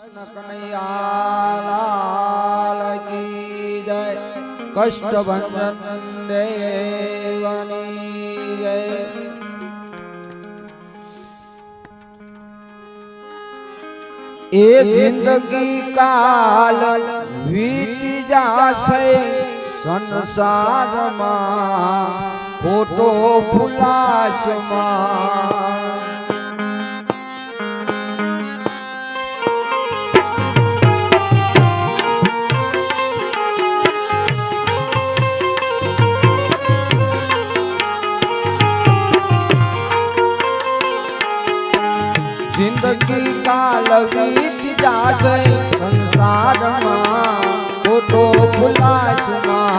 કનૈયાલાલ કી જય કષ્ટભંજન દેવની જય એ જિંદગી કાલ વીતી જાશે સંસારમાં ખોટો ફુલાશમાં જિંદગી ખોટો ફુલાશમાં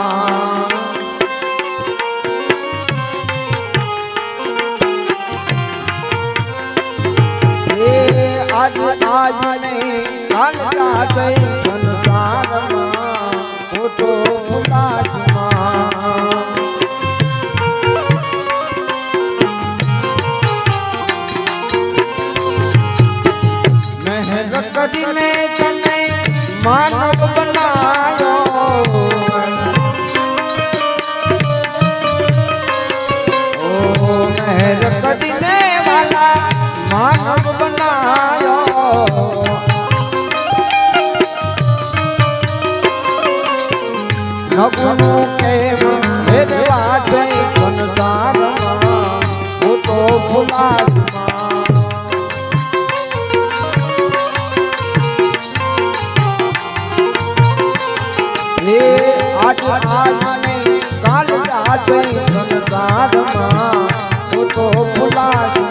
કાલ જય સંસારમાં તો તો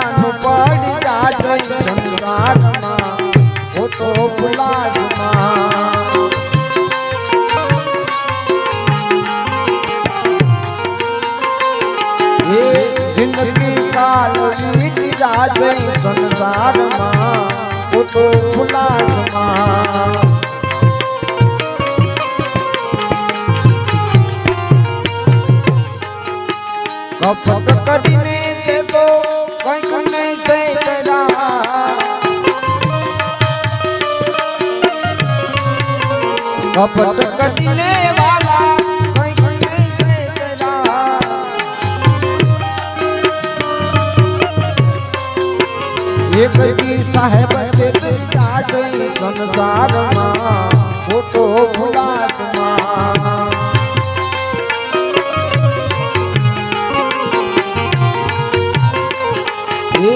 જાશે સંસારમાં ખોટો ફુલાસમાં કપટ કરીને તે તો કંઈક નહીં થઈ ગયા કપટ કરીને એક દી સાહેબ ચેતરી જાશે સંસારમાં ખોટો ફુલાસમાં એ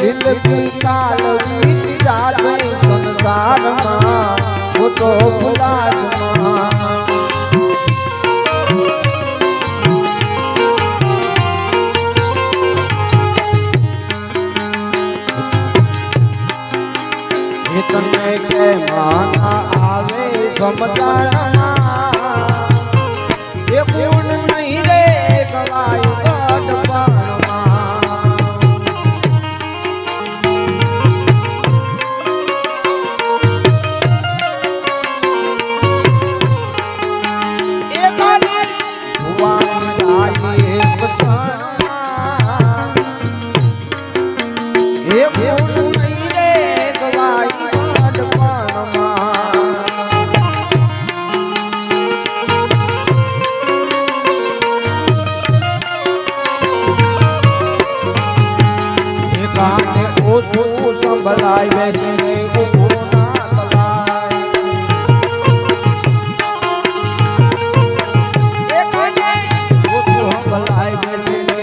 જિંદગી કાલ વીતી જાશે સંસારમાં ખોટો ફુલાસમાં તને કે માના આવે સમજાણા ઓછું સંભળાય બેસીને ઉભું ના કલાય ઓછું સંભળાય બેસીને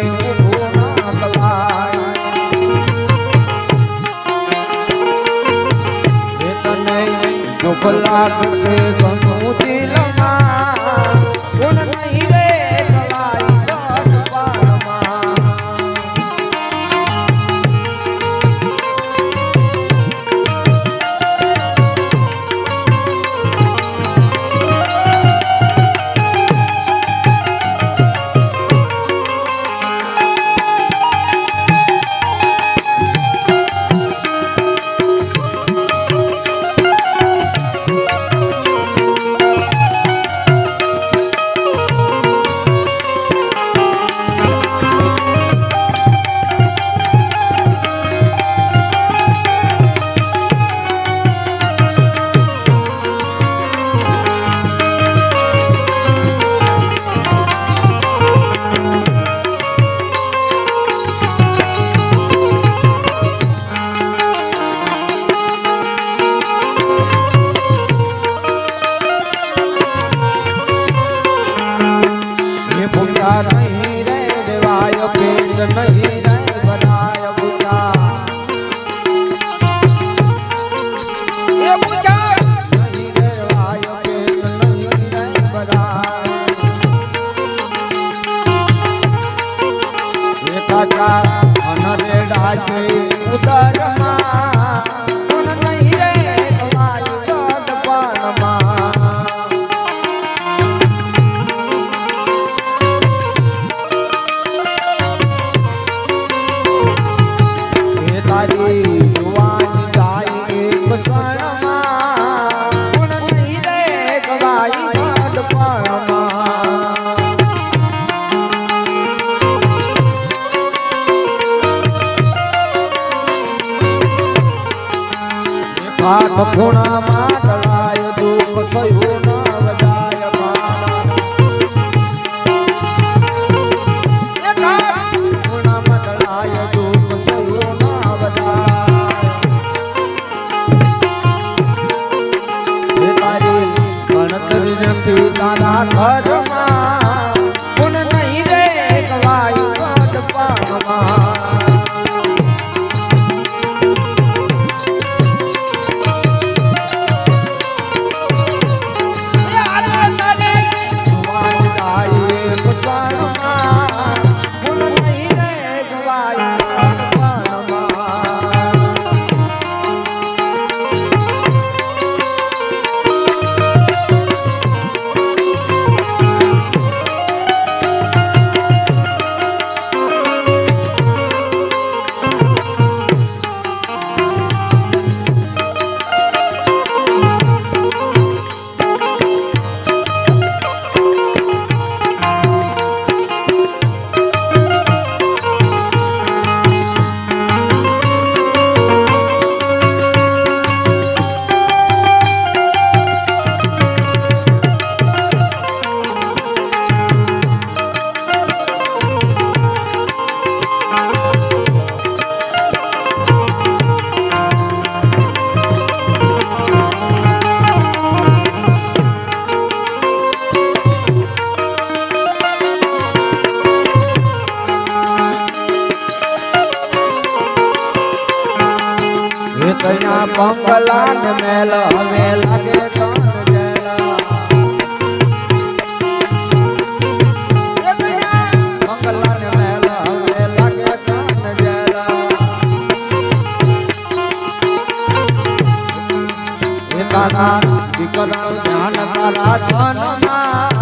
નહીં રે દેવાયો ભેદ નહીં. ગુણા તારા વિકરણ જ્ઞાન તારા ધનમાં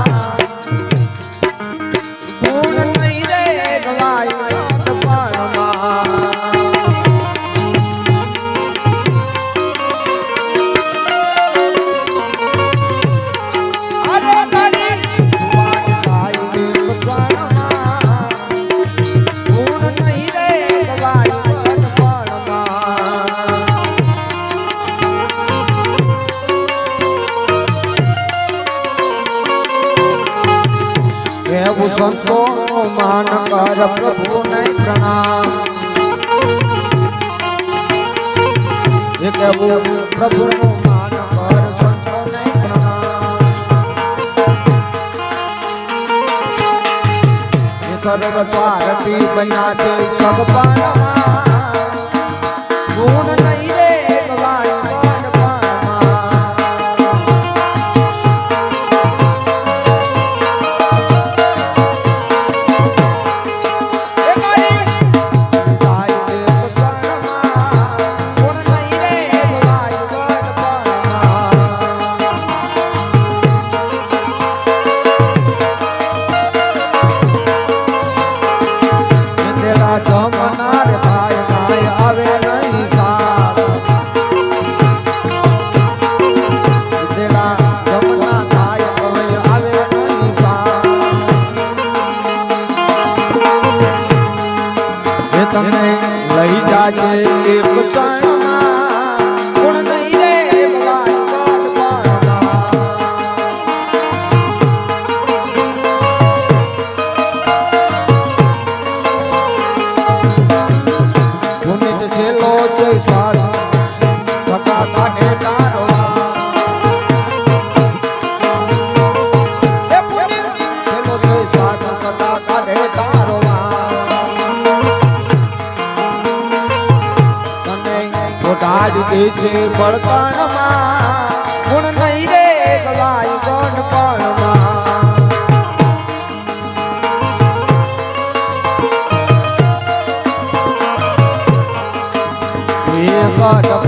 સંતો માન કર પ્રભુને પ્રણામ. એ કહેવું પ્રભુનું માન કર સર્વ સ્વાર્થી બન્યા છે સગપાળમાં ગુણ કોટાડી છે બળતણમાં ગુણ નહીં રે ગવાય ગણપણમાં એ